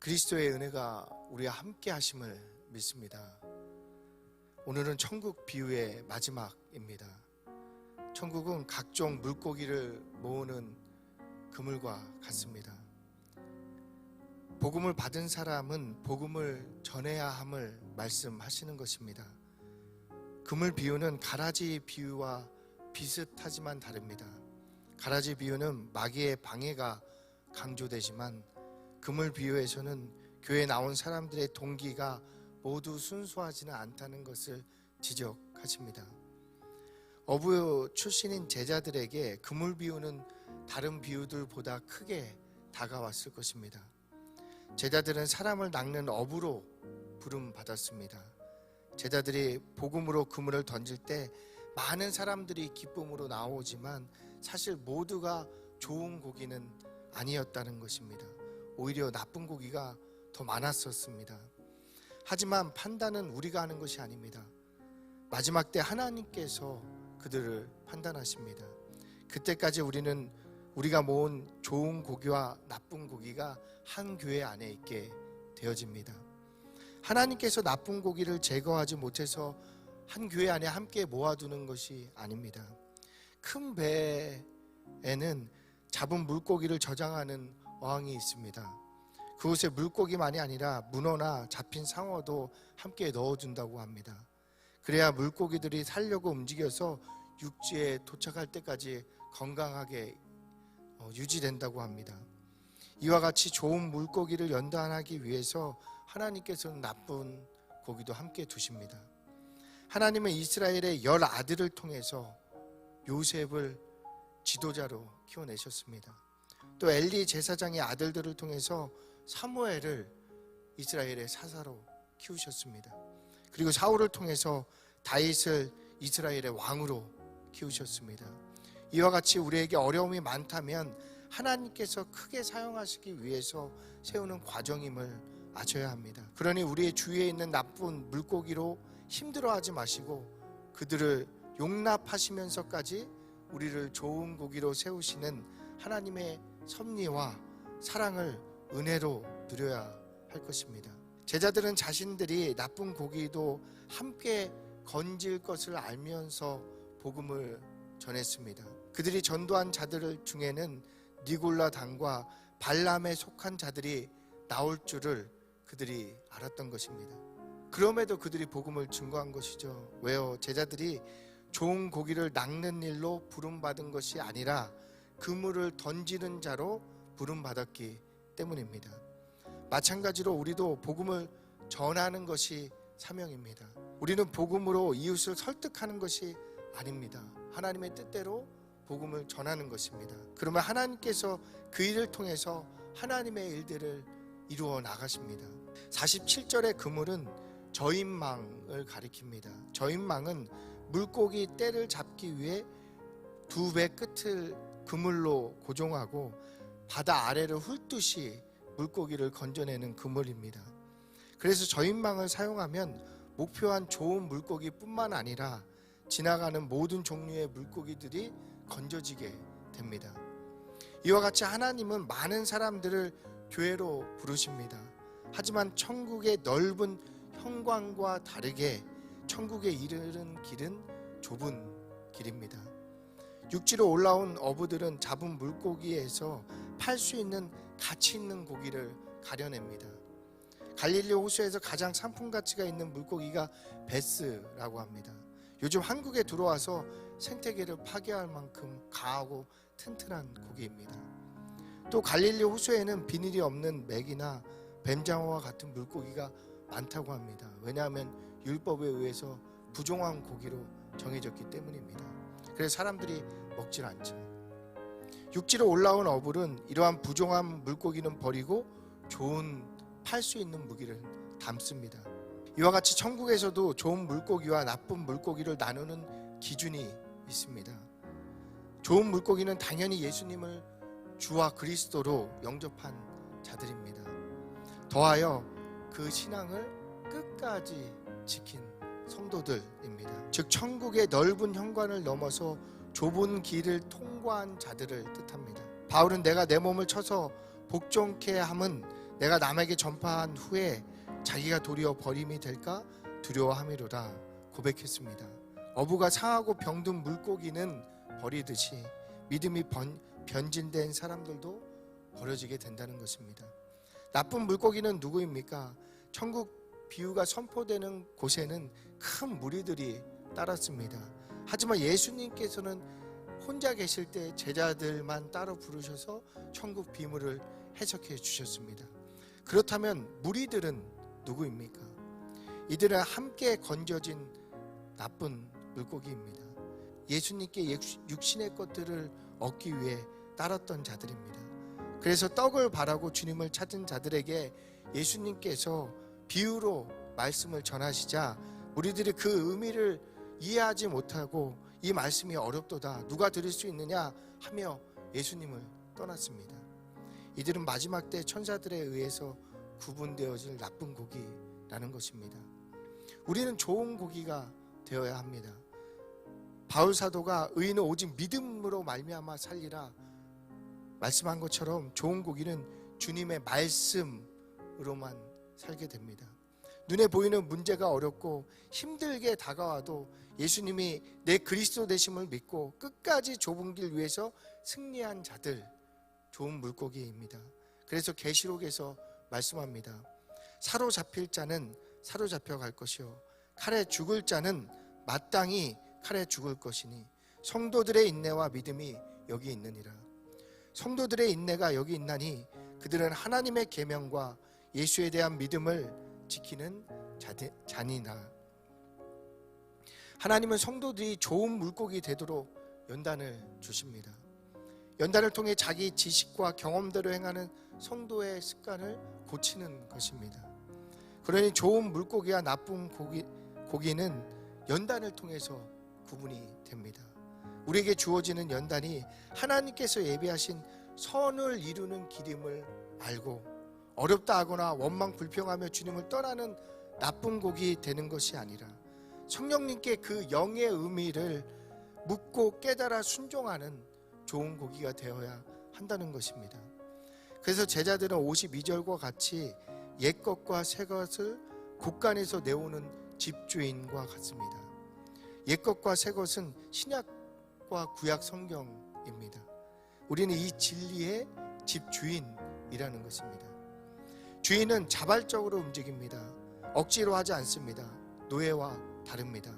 그리스도의 은혜가 우리와 함께 하심을 믿습니다. 오늘은 천국 비유의 마지막입니다. 천국은 각종 물고기를 모으는 그물과 같습니다. 복음을 받은 사람은 복음을 전해야 함을 말씀하시는 것입니다. 그물 비유는 가라지 비유와 비슷하지만 다릅니다. 가라지 비유는 마귀의 방해가 강조되지만 그물 비유에서는 교회에 나온 사람들의 동기가 모두 순수하지는 않다는 것을 지적하십니다. 어부 출신인 제자들에게 그물 비유는 다른 비유들보다 크게 다가왔을 것입니다. 제자들은 사람을 낚는 어부로 부름 받았습니다. 제자들이 복음으로 그물을 던질 때 많은 사람들이 기쁨으로 나오지만 사실 모두가 좋은 고기는 아니었다는 것입니다. 오히려 나쁜 고기가 더 많았었습니다. 하지만 판단은 우리가 하는 것이 아닙니다. 마지막 때 하나님께서 그들을 판단하십니다. 그때까지 우리는 우리가 모은 좋은 고기와 나쁜 고기가 한 교회 안에 있게 되어집니다. 하나님께서 나쁜 고기를 제거하지 못해서 한 교회 안에 함께 모아두는 것이 아닙니다. 큰 배에는 잡은 물고기를 저장하는 어항이 있습니다. 그곳에 물고기만이 아니라 문어나 잡힌 상어도 함께 넣어준다고 합니다. 그래야 물고기들이 살려고 움직여서 육지에 도착할 때까지 건강하게 어, 유지된다고 합니다. 이와 같이 좋은 물고기를 연단하기 위해서 하나님께서는 나쁜 고기도 함께 두십니다. 하나님은 이스라엘의 열 아들을 통해서 요셉을 지도자로 키워내셨습니다. 또 엘리 제사장의 아들들을 통해서 사무엘을 이스라엘의 사사로 키우셨습니다. 그리고 사울을 통해서 다윗을 이스라엘의 왕으로 키우셨습니다. 이와 같이 우리에게 어려움이 많다면 하나님께서 크게 사용하시기 위해서 세우는 과정임을 아셔야 합니다. 그러니 우리의 주위에 있는 나쁜 물고기로 힘들어하지 마시고 그들을 용납하시면서까지 우리를 좋은 고기로 세우시는 하나님의 섭리와 사랑을 은혜로 누려야 할 것입니다. 제자들은 자신들이 나쁜 고기도 함께 건질 것을 알면서 복음을 전했습니다. 그들이 전도한 자들 중에는 니골라 당과 발람에 속한 자들이 나올 줄을 그들이 알았던 것입니다. 그럼에도 그들이 복음을 증거한 것이죠. 왜요? 제자들이 좋은 고기를 낚는 일로 부름받은 것이 아니라 그물을 던지는 자로 부름받았기 때문입니다. 마찬가지로 우리도 복음을 전하는 것이 사명입니다. 우리는 복음으로 이웃을 설득하는 것이 아닙니다. 하나님의 뜻대로 복음을 전하는 것입니다. 그러면 하나님께서 그 일을 통해서 하나님의 일들을 이루어 나가십니다. 47절의 그물은 저인망을 가리킵니다. 저인망은 물고기 떼를 잡기 위해 두 배 끝을 그물로 고정하고 바다 아래를 훑듯이 물고기를 건져내는 그물입니다. 그래서 저인망을 사용하면 목표한 좋은 물고기뿐만 아니라 지나가는 모든 종류의 물고기들이 건져지게 됩니다. 이와 같이 하나님은 많은 사람들을 교회로 부르십니다. 하지만 천국의 넓은 형광과 다르게 천국에 이르는 길은 좁은 길입니다. 육지로 올라온 어부들은 잡은 물고기에서 팔 수 있는 가치 있는 고기를 가려냅니다. 갈릴리 호수에서 가장 상품 가치가 있는 물고기가 베스라고 합니다. 요즘 한국에 들어와서 생태계를 파괴할 만큼 강하고 튼튼한 고기입니다. 또 갈릴리 호수에는 비닐이 없는 맥이나 뱀장어와 같은 물고기가 많다고 합니다. 왜냐하면 율법에 의해서 부종한 고기로 정해졌기 때문입니다. 그래서 사람들이 먹질 않죠. 육지로 올라온 어불은 이러한 부종한 물고기는 버리고 좋은 팔 수 있는 무기를 담습니다. 이와 같이 천국에서도 좋은 물고기와 나쁜 물고기를 나누는 기준이 있습니다. 좋은 물고기는 당연히 예수님을 주와 그리스도로 영접한 자들입니다. 더하여 그 신앙을 끝까지 지킨 성도들입니다. 즉 천국의 넓은 현관을 넘어서 좁은 길을 통과한 자들을 뜻합니다. 바울은 내가 내 몸을 쳐서 복종케 함은 내가 남에게 전파한 후에 자기가 도리어 버림이 될까 두려워함이로다 고백했습니다. 어부가 상하고 병든 물고기는 버리듯이 믿음이 번, 변진된 사람들도 버려지게 된다는 것입니다. 나쁜 물고기는 누구입니까? 천국 비유가 선포되는 곳에는 큰 무리들이 따랐습니다. 하지만 예수님께서는 혼자 계실 때 제자들만 따로 부르셔서 천국 비밀을 해석해 주셨습니다. 그렇다면 무리들은 누구입니까? 이들은 함께 건져진 나쁜 물고기입니다. 예수님께 육신의 것들을 얻기 위해 따랐던 자들입니다. 그래서 떡을 바라고 주님을 찾은 자들에게 예수님께서 비유로 말씀을 전하시자 우리들이 그 의미를 이해하지 못하고 이 말씀이 어렵도다 누가 들을 수 있느냐 하며 예수님을 떠났습니다. 이들은 마지막 때 천사들에 의해서 구분되어질 나쁜 고기라는 것입니다. 우리는 좋은 고기가 되어야 합니다. 바울 사도가 의인은 오직 믿음으로 말미암아 살리라 말씀한 것처럼 좋은 고기는 주님의 말씀으로만 살게 됩니다. 눈에 보이는 문제가 어렵고 힘들게 다가와도 예수님이 내 그리스도 되심을 믿고 끝까지 좁은 길 위에서 승리한 자들 좋은 물고기입니다. 그래서 계시록에서 말씀합니다. 사로잡힐 자는 사로잡혀 갈 것이요 칼에 죽을 자는 마땅히 칼에 죽을 것이니 성도들의 인내와 믿음이 여기 있느니라. 성도들의 인내가 여기 있나니 그들은 하나님의 계명과 예수에 대한 믿음을 지키는 자니나 하나님은 성도들이 좋은 물고기 되도록 연단을 주십니다. 연단을 통해 자기 지식과 경험대로 행하는 성도의 습관을 고치는 것입니다. 그러니 좋은 물고기와 나쁜 고기, 고기는 연단을 통해서 구분이 됩니다. 우리에게 주어지는 연단이 하나님께서 예비하신 선을 이루는 길임을 알고 어렵다 하거나 원망 불평하며 주님을 떠나는 나쁜 곡이 되는 것이 아니라 성령님께 그 영의 의미를 묻고 깨달아 순종하는 좋은 고기가 되어야 한다는 것입니다. 그래서 제자들은 52절과 같이 옛 것과 새 것을 곳간에서 내오는 집주인과 같습니다. 옛 것과 새 것은 신약과 구약 성경입니다. 우리는 이 진리의 집주인이라는 것입니다. 주인은 자발적으로 움직입니다. 억지로 하지 않습니다. 노예와 다릅니다.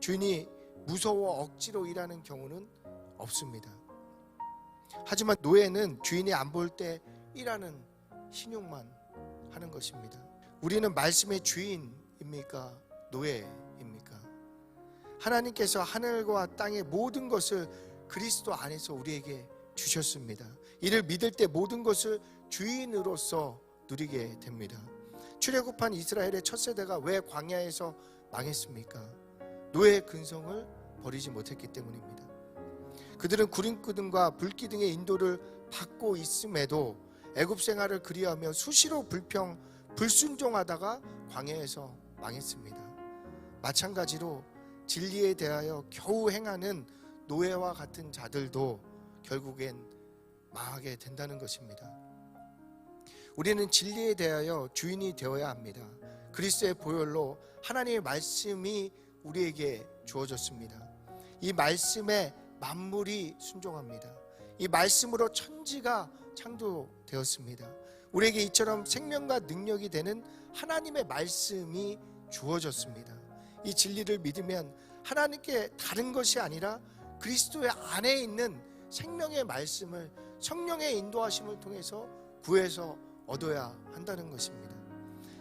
주인이 무서워 억지로 일하는 경우는 없습니다. 하지만 노예는 주인이 안 볼 때 일하는 신용만 하는 것입니다. 우리는 말씀의 주인입니까? 노예입니까? 하나님께서 하늘과 땅의 모든 것을 그리스도 안에서 우리에게 주셨습니다. 이를 믿을 때 모든 것을 주인으로서 누리게 됩니다. 출애굽한 이스라엘의 첫 세대가 왜 광야에서 망했습니까? 노예의 근성을 버리지 못했기 때문입니다. 그들은 구린기둥과 불기둥의 인도를 받고 있음에도 애굽 생활을 그리하며 수시로 불평 불순종하다가 광야에서 망했습니다. 마찬가지로 진리에 대하여 겨우 행하는 노예와 같은 자들도 결국엔 망하게 된다는 것입니다. 우리는 진리에 대하여 주인이 되어야 합니다. 그리스도의 보혈로 하나님의 말씀이 우리에게 주어졌습니다. 이 말씀에 만물이 순종합니다. 이 말씀으로 천지가 창조되었습니다. 우리에게 이처럼 생명과 능력이 되는 하나님의 말씀이 주어졌습니다. 이 진리를 믿으면 하나님께 다른 것이 아니라 그리스도의 안에 있는 생명의 말씀을 성령의 인도하심을 통해서 구해서 얻어야 한다는 것입니다.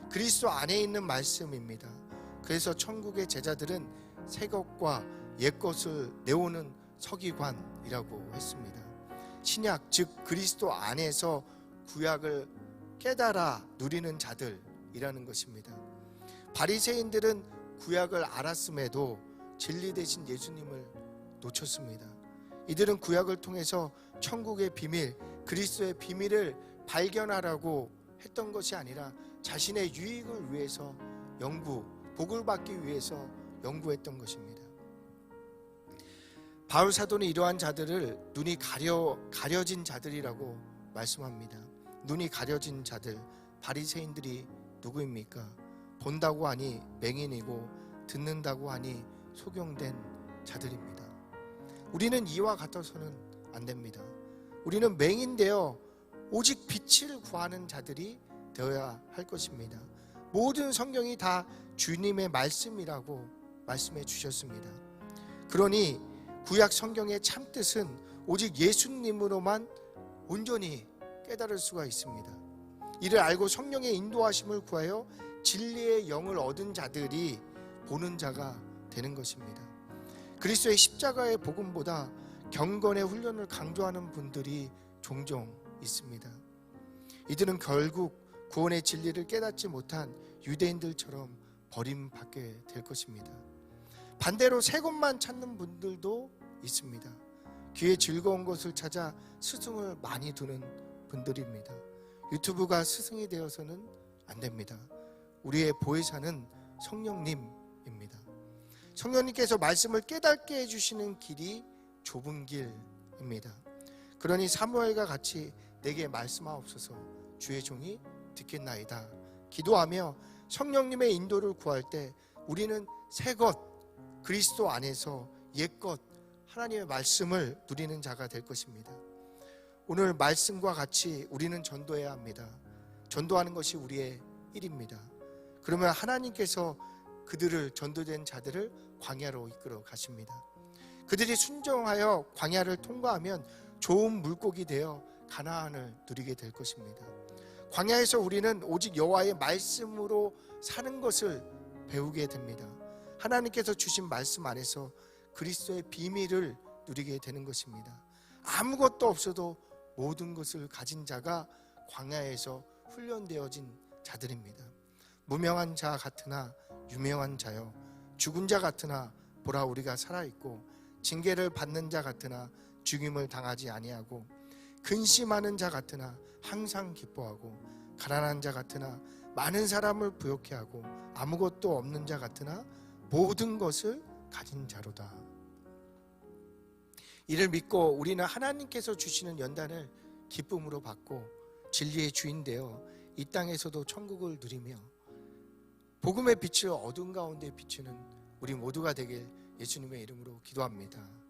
그리스도 안에 있는 말씀입니다. 그래서 천국의 제자들은 새 것과 옛 것을 내오는 서기관이라고 했습니다. 신약 즉 그리스도 안에서 구약을 깨달아 누리는 자들이라는 것입니다. 바리새인들은 구약을 알았음에도 진리 대신 예수님을 놓쳤습니다. 이들은 구약을 통해서 천국의 비밀, 그리스도의 비밀을 발견하라고 했던 것이 아니라 자신의 유익을 위해서 연구, 복을 받기 위해서 연구했던 것입니다. 바울 사도는 이러한 자들을 눈이 가려 가려진 자들이라고 말씀합니다. 눈이 가려진 자들, 바리새인들이 누구입니까? 본다고 하니 맹인이고 듣는다고 하니 소경된 자들입니다. 우리는 이와 같아서는 안 됩니다. 우리는 맹인되어 오직 빛을 구하는 자들이 되어야 할 것입니다. 모든 성경이 다 주님의 말씀이라고 말씀해 주셨습니다. 그러니 구약 성경의 참뜻은 오직 예수님으로만 온전히 깨달을 수가 있습니다. 이를 알고 성령의 인도하심을 구하여 진리의 영을 얻은 자들이 보는 자가 되는 것입니다. 그리스도의 십자가의 복음보다 경건의 훈련을 강조하는 분들이 종종 있습니다. 이들은 결국 구원의 진리를 깨닫지 못한 유대인들처럼 버림받게 될 것입니다. 반대로 새 것만 찾는 분들도 있습니다. 귀에 즐거운 것을 찾아 스승을 많이 두는 분들입니다. 유튜브가 스승이 되어서는 안 됩니다. 우리의 보혜사는 성령님입니다. 성령님께서 말씀을 깨닫게 해주시는 길이 좁은 길입니다. 그러니 사무엘과 같이 내게 말씀하옵소서 주의 종이 듣겠나이다. 기도하며 성령님의 인도를 구할 때 우리는 새 것 그리스도 안에서 옛것 하나님의 말씀을 누리는 자가 될 것입니다. 오늘 말씀과 같이 우리는 전도해야 합니다. 전도하는 것이 우리의 일입니다. 그러면 하나님께서 그들을 전도된 자들을 광야로 이끌어 가십니다. 그들이 순종하여 광야를 통과하면 좋은 물고기 되어 가나안을 누리게 될 것입니다. 광야에서 우리는 오직 여호와의 말씀으로 사는 것을 배우게 됩니다. 하나님께서 주신 말씀 안에서 그리스도의 비밀을 누리게 되는 것입니다. 아무것도 없어도 모든 것을 가진 자가 광야에서 훈련되어진 자들입니다. 무명한 자 같으나 유명한 자요 죽은 자 같으나 보라 우리가 살아 있고 징계를 받는 자 같으나 죽임을 당하지 아니하고 근심하는 자 같으나 항상 기뻐하고 가난한 자 같으나 많은 사람을 부욕해 하고 아무것도 없는 자 같으나 모든 것을 가진 자로다. 이를 믿고 우리는 하나님께서 주시는 연단을 기쁨으로 받고 진리의 주인 되어 이 땅에서도 천국을 누리며 복음의 빛을 어두운 가운데 비추는 우리 모두가 되길 예수님의 이름으로 기도합니다.